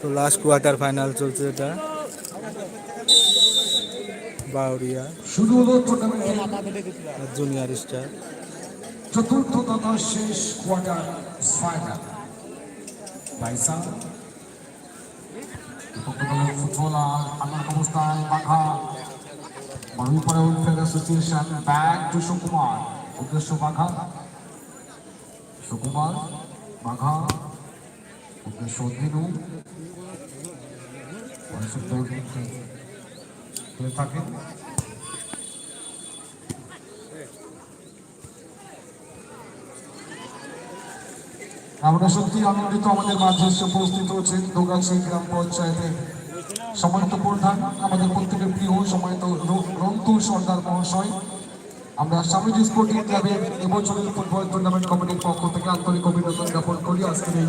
তো last quarter final চলছে এটা। বাউরিয়া। জুনিয়র স্টার চতুর্থ তথা শেষ কোয়ার্টার ফাইনাল পয়সা ফুটবলার আমার অবস্থায় বাঘা। মণিপুরে welfare association back to Sukumar. উদ্দেশ্য বাঘা। সুকুমার বাঘা। উদ্দেশ্য দিনু আমরা সত্যি আনন্দিত, আমাদের মাঝে উপস্থিত হচ্ছেন দোগাছি গ্রাম পঞ্চায়েতের সম্মানিত প্রধান, আমাদের প্রত্যেকের প্রিয় সম্মানিত রন্তু সর্দার মহাশয়। আমরা স্বামীজি স্পোর্টিং ক্লাবের এবছরের ফুটবল টুর্নামেন্ট কমিটির পক্ষ থেকে আন্তরিক অভিনন্দন জ্ঞাপন করি। আজকের এই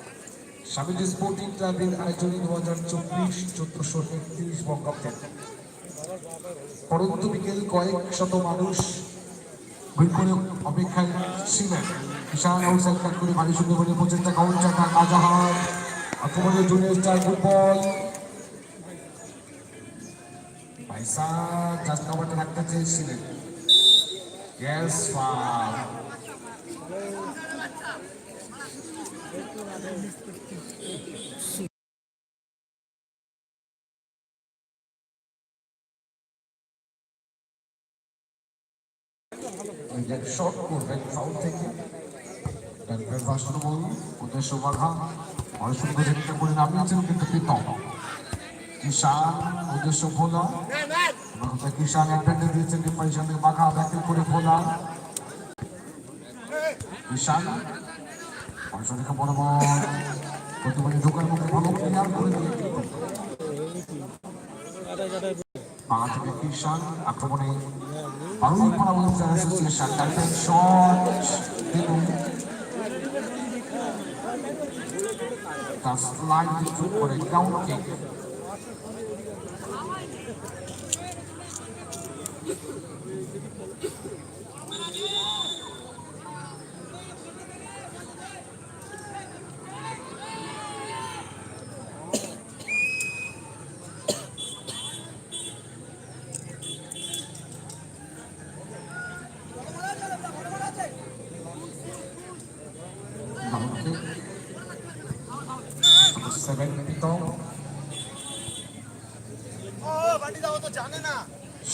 স্বামীজি স্পোর্টিং ক্লাবের আয়োজনে দু হাজার চব্বিশ, চোদ্দশো একত্রিশ বঙ্গাব্দে। পরন্ত বিকেল কয়েক শত মানুষ ভিড় অপেক্ষায় ছিলেন। বিশাল আউটসাইড কাট করে বাড়ি সুন্দর করে প্রচেষ্টা কাউন্ট চাকা কাজাহার আক্রমণের জুনিয়র স্টার ফুটবল পয়সা জাস্ট কাভারটা রাখতে চেয়েছিলেন। ইয়েস ফাউল শট করবেন ফাউল থেকে। ডানপের ফার্স্ট বল উদ্দেশ্য বাঘা অনেক সুন্দর একটা করে নামিয়েছেন কিন্তু প্রীতম কিষান উদ্দেশ্য ভোলা কিষান অ্যাডভান্টেজ দিয়েছেন ডিফারের বাঘা ব্যাকে করে ভোলা কিষান রেখে বড় বল প্রতিবারই ঢোকার মধ্যে ভালো ক্লিয়ার করে বাংলা থেকে কিষান আক্রমণে বারুণ পাড়া দিলু তার স্লাইড থ্রু করে গ্রাউন্ড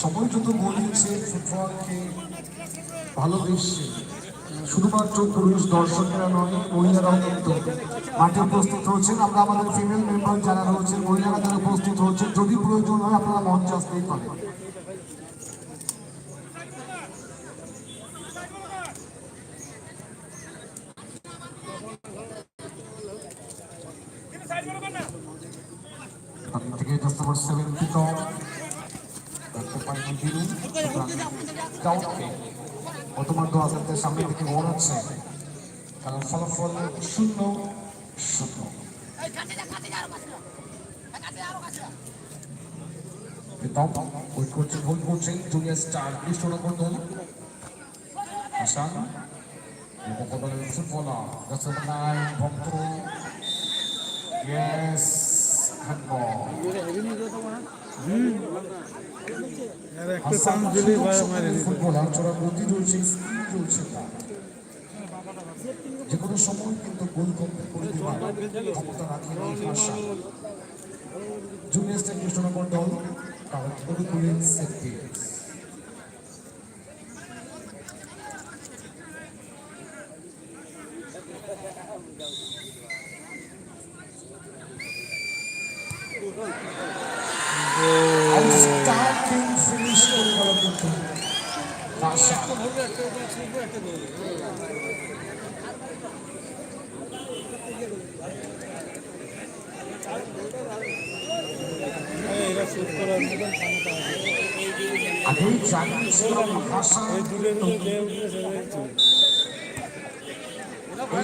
সময় যত গড়িয়েছে ফুটবলকে ভালোবেসে, শুধুমাত্র পুরুষ দর্শকেরা নয়, মহিলারাও কিন্তু মাঠে উপস্থিত হচ্ছেন আমরা আমাদের ফিমেল মেম্বার যারা রয়েছেন, মহিলারা যারা উপস্থিত হচ্ছেন যদি প্রয়োজন হয় আপনারা মঞ্চ আসতেই পারেন জাস্ট নাম্বার সেভেন পিতম দেখতে পারেন দিলু কাউন্টকে বর্তমান দু হাজারদের সামনে থেকে ওড়াচ্ছে কারণ ফলাফল শূন্য শূন্য। প্রীতম ওয়েট করছেন হোল্ড করছেন জুনিয়র স্টার নম্বর দল। মোকাবেলার ফুটবলার দশ নাইন ভক্ত। ইয়েস তার যে কোনো সময় কিন্তু গোল কমপ্লিট করে দেওয়ার ক্ষমতা রাখে জুনিয়র স্টেট কৃষ্ণনগর দল তারা আউটস্ট্যান্ডিং ফিনিশ করে গেল কিন্তু বাদশা এরা শুট করার মতন ক্ষমতা আছে আগেই জানিয়েছিলাম ভাষা